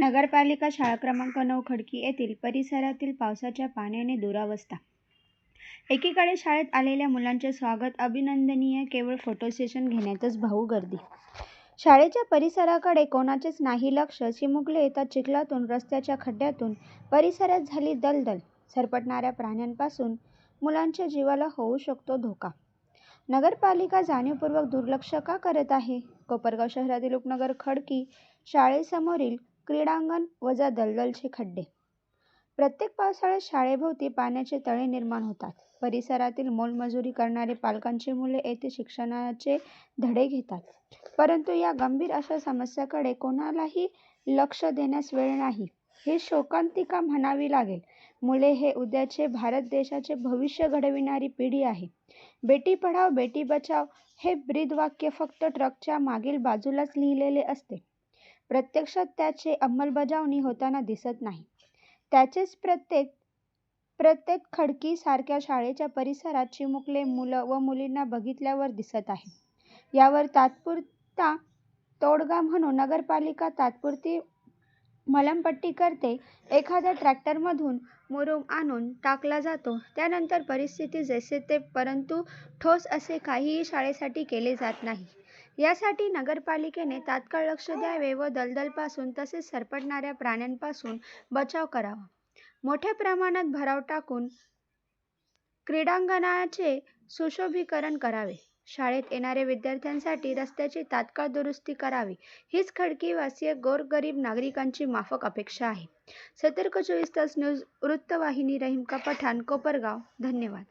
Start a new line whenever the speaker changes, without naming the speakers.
नगरपालिका शाळा क्रमांक नऊ खडकी येथील परिसरातील पावसाच्या पाण्याने दुरावस्था. एकीकडे शाळेत आलेल्या मुलांचे स्वागत अभिनंदनीय केवळ फोटो सेशन घेण्यातच भाऊ गर्दी. शाळेच्या परिसराकडे कोणाचेच नाही लक्ष चिमुकले येतात चिखलातून रस्त्याच्या खड्ड्यातून परिसरात झाली दलदल. सरपटणाऱ्या प्राण्यांपासून मुलांच्या जीवाला होऊ शकतो धोका. नगरपालिका जाणीवपूर्वक दुर्लक्ष का करत आहे? कोपरगाव शहरातील उपनगर खडकी शाळेसमोरील क्रीडांगण वजा दलदलचे खड्डे. प्रत्येक पावसाळ्यात शाळेभोवती पाण्याचे तळे निर्माण होतात. परिसरातील मोलमजुरी करणारे पालकांची मुले येथे शिक्षणाचे धडे घेतात. परंतु या गंभीर अशा समस्याकडे कोणालाही लक्ष देण्यास वेळ नाही. ही शोकांतिका म्हणावी लागेल. मुले हे उद्याचे भारत देशाचे भविष्य घडविणारी पिढी आहे. बेटी पढाव बेटी बचाव हे ब्रीदवाक्य फक्त ट्रकच्या मागील बाजूलाच लिहिलेले असते. प्रत्यक्षात त्याचे अंमलबजावणी होताना दिसत नाही. त्याचेच प्रत्येक प्रत्येक खडकीसारख्या शाळेच्या परिसरात चिमुकले मुलं व मुलींना बघितल्यावर दिसत आहे. यावर तात्पुरता तोडगा म्हणून नगरपालिका तात्पुरती मलमपट्टी करते. एखाद्या ट्रॅक्टरमधून मुरुम आणून टाकला जातो. त्यानंतर परिस्थिती जैसे ते परंतु ठोस असे काहीही शाळेसाठी केले जात नाही. यासाठी नगरपालिकेने तात्काळ लक्ष द्यावे व दलदलपासून तसेच सरपटणाऱ्या प्राण्यांपासून बचाव करावा. मोठ्या प्रमाणात भराव टाकून क्रीडांगणाचे सुशोभीकरण करावे. शाळेत येणाऱ्या विद्यार्थ्यांसाठी रस्त्याची तात्काळ दुरुस्ती करावी. हीच खडकीवासीय गोरगरीब नागरिकांची माफक अपेक्षा आहे. सतर्क चोवीस तास न्यूज वृत्तवाहिनी रहीमका पठाण कोपरगाव. धन्यवाद.